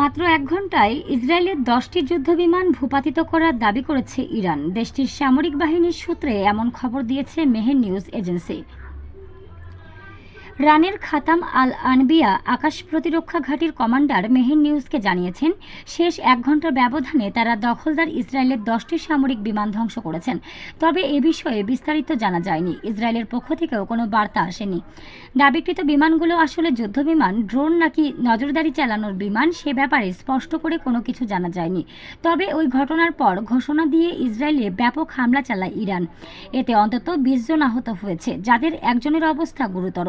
মাত্র এক ঘন্টায় ইসরায়েলের দশটি যুদ্ধবিমান ভূপাতিত করার দাবি করেছে ইরান। দেশটির সামরিক বাহিনীর সূত্রে এমন খবর দিয়েছে মেহের নিউজ এজেন্সি। রানের খাতাম আল আনবিয়া আকাশ প্রতিরক্ষা ঘাঁটির কমান্ডার মেহের নিউজকে জানিয়েছেন, শেষ এক ঘণ্টার ব্যবধানে তারা দখলদার ইসরায়েলের দশটি সামরিক বিমান ধ্বংস করেছেন। তবে এ বিষয়ে বিস্তারিত জানা যায়নি। ইসরায়েলের পক্ষ থেকেও কোনো বার্তা আসেনি। দাবিকৃত বিমানগুলো আসলে যুদ্ধবিমান, ড্রোন নাকি নজরদারি চালানোর বিমান, সে ব্যাপারে স্পষ্ট করে কোনো কিছু জানা যায়নি। তবে ওই ঘটনার পর ঘোষণা দিয়ে ইসরায়েলে ব্যাপক হামলা চালায় ইরান। এতে অন্তত বিশ জন আহত হয়েছে, যাদের একজনের অবস্থা গুরুতর।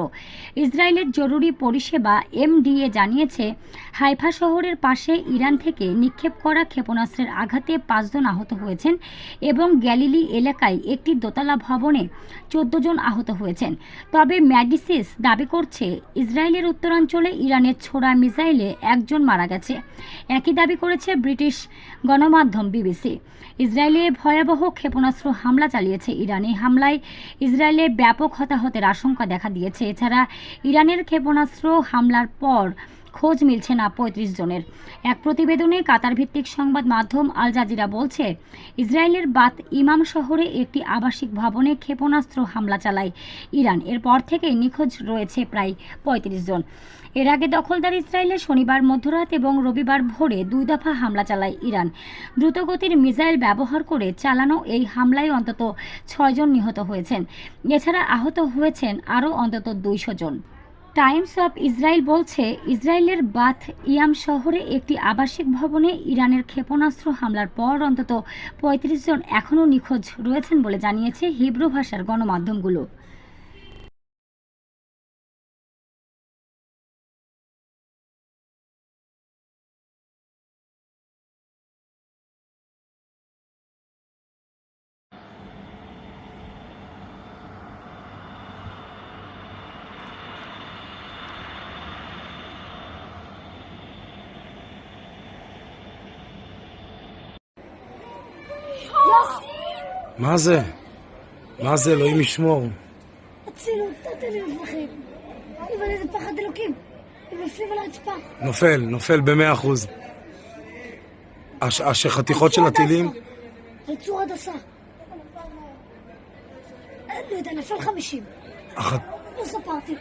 ইসরায়েলের জরুরি পরিষেবা এমডিএ জানিয়েছে, হাইফা শহরের পাশে ইরান থেকে নিক্ষেপ করা ক্ষেপণাস্ত্রের আঘাতে পাঁচজন আহত হয়েছেন এবং গ্যালিলি এলাকায় একটি দোতলা ভবনে চোদ্দ জন আহত হয়েছেন। তবে ম্যাডিসিস দাবি করছে, ইসরায়েলের উত্তরাঞ্চলে ইরানের ছোড়া মিসাইলে একজন মারা গেছে। একই দাবি করেছে ব্রিটিশ গণমাধ্যম বিবিসি। ইসরায়েলে ভয়াবহ ক্ষেপণাস্ত্র হামলা চালিয়েছে ইরান। হামলায় ইসরায়েলে ব্যাপক হতাহতের আশঙ্কা দেখা দিয়েছে। এছাড়া ইরানের ক্ষেপণাস্ত্র হামলার পর খোঁজ মিলছে না পঁয়ত্রিশ জনের। এক প্রতিবেদনে কাতার ভিত্তিক সংবাদ মাধ্যম আল জাজিরা বলছে, ইসরায়েলের বাত ইমাম শহরে একটি আবাসিক ভবনে ক্ষেপণাস্ত্র হামলা চালায় ইরান। এরপর থেকে নিখোঁজ রয়েছে প্রায় পঁয়ত্রিশ জন। এর আগে দখলদার ইসরায়েলে শনিবার মধ্যরাত এবং রবিবার ভোরে দুই দফা হামলা চালায় ইরান। দ্রুতগতির মিসাইল ব্যবহার করে চালানো এই হামলায় অন্তত ছয়জন নিহত হয়েছেন। এছাড়া আহত হয়েছেন আরও অন্তত দুইশো জন। টাইমস অফ ইসরায়েল বলছে, ইসরায়েলের বাথ ইয়াম শহরে একটি আবাসিক ভবনে ইরানের ক্ষেপণাস্ত্র হামলার পর অন্তত পঁয়ত্রিশ জন এখনও নিখোঁজ রয়েছেন বলে জানিয়েছে হিব্রু ভাষার গণমাধ্যমগুলো। מה זה? מה זה, אלוהים ישמור. הצילו, נתת לי לפחד. אבל איזה פחד אלוקים. הם נופלים על הרצפה. נופל, נופל במאה אחוז. הש- השחתיכות של הטילים, רצו הדסה. לא יודע, נפל חמישים. אחת... לא ספרתי.